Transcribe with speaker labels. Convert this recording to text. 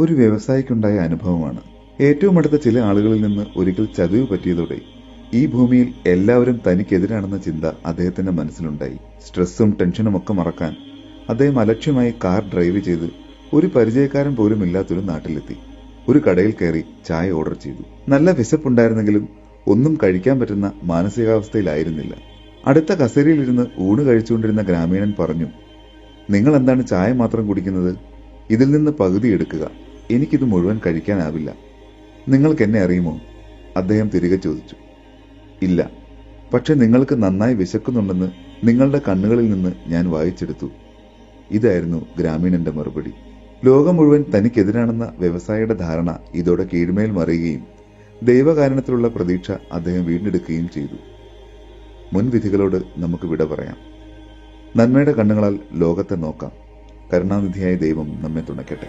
Speaker 1: ഒരു വ്യവസായിക്കുണ്ടായ അനുഭവമാണ്. ഏറ്റവും അടുത്ത ചില ആളുകളിൽ നിന്ന് ഒരിക്കൽ ചതിവ് പറ്റിയതോടെ ഈ ഭൂമിയിൽ എല്ലാവരും തനിക്കെതിരാണെന്ന ചിന്ത അദ്ദേഹത്തിന്റെ മനസ്സിലുണ്ടായി. സ്ട്രെസ്സും ടെൻഷനും ഒക്കെ മറക്കാൻ അദ്ദേഹം അലക്ഷ്യമായി കാർ ഡ്രൈവ് ചെയ്ത് ഒരു പരിചയക്കാരൻ പോലും ഇല്ലാത്തൊരു നാട്ടിലെത്തി. ഒരു കടയിൽ കയറി ചായ ഓർഡർ ചെയ്തു. നല്ല വിശപ്പുണ്ടായിരുന്നെങ്കിലും ഒന്നും കഴിക്കാൻ പറ്റുന്ന മാനസികാവസ്ഥയിലായിരുന്നില്ല. അടുത്ത കസേരയിലിരുന്ന് ഊണ് കഴിച്ചുകൊണ്ടിരുന്ന ഗ്രാമീണൻ പറഞ്ഞു നിങ്ങൾ എന്താണ് ചായ മാത്രം കുടിക്കുന്നത്? ഇതിൽ നിന്ന് പകുതി എടുക്കുക. എനിക്കിത് മുഴുവൻ കഴിക്കാനാവില്ല. നിങ്ങൾക്ക് എന്നെ അറിയുമോ? അദ്ദേഹം തിരികെ ചോദിച്ചു. ഇല്ല. പക്ഷെ നിങ്ങൾക്ക് നന്നായി വിശക്കുന്നുണ്ടെന്ന് നിങ്ങളുടെ കണ്ണുകളിൽ നിന്ന് ഞാൻ വായിച്ചെടുത്തു. ഇതായിരുന്നു ഗ്രാമീണന്റെ മറുപടി. ലോകം മുഴുവൻ തനിക്കെതിരാണെന്ന വ്യവസായിയുടെ ധാരണ ഇതോടെ കീഴ്മേൽ മറിയുകയും ദൈവകാരണത്തിലുള്ള പ്രതീക്ഷ അദ്ദേഹം വീണ്ടെടുക്കുകയും ചെയ്തു. മുൻവിധികളോട് നമുക്ക് വിട പറയാം. നന്മയുടെ കണ്ണുകളാൽ ലോകത്തെ നോക്കാം. കരുണാനിധിയായ ദൈവം നമ്മെ തുണയ്ക്കട്ടെ.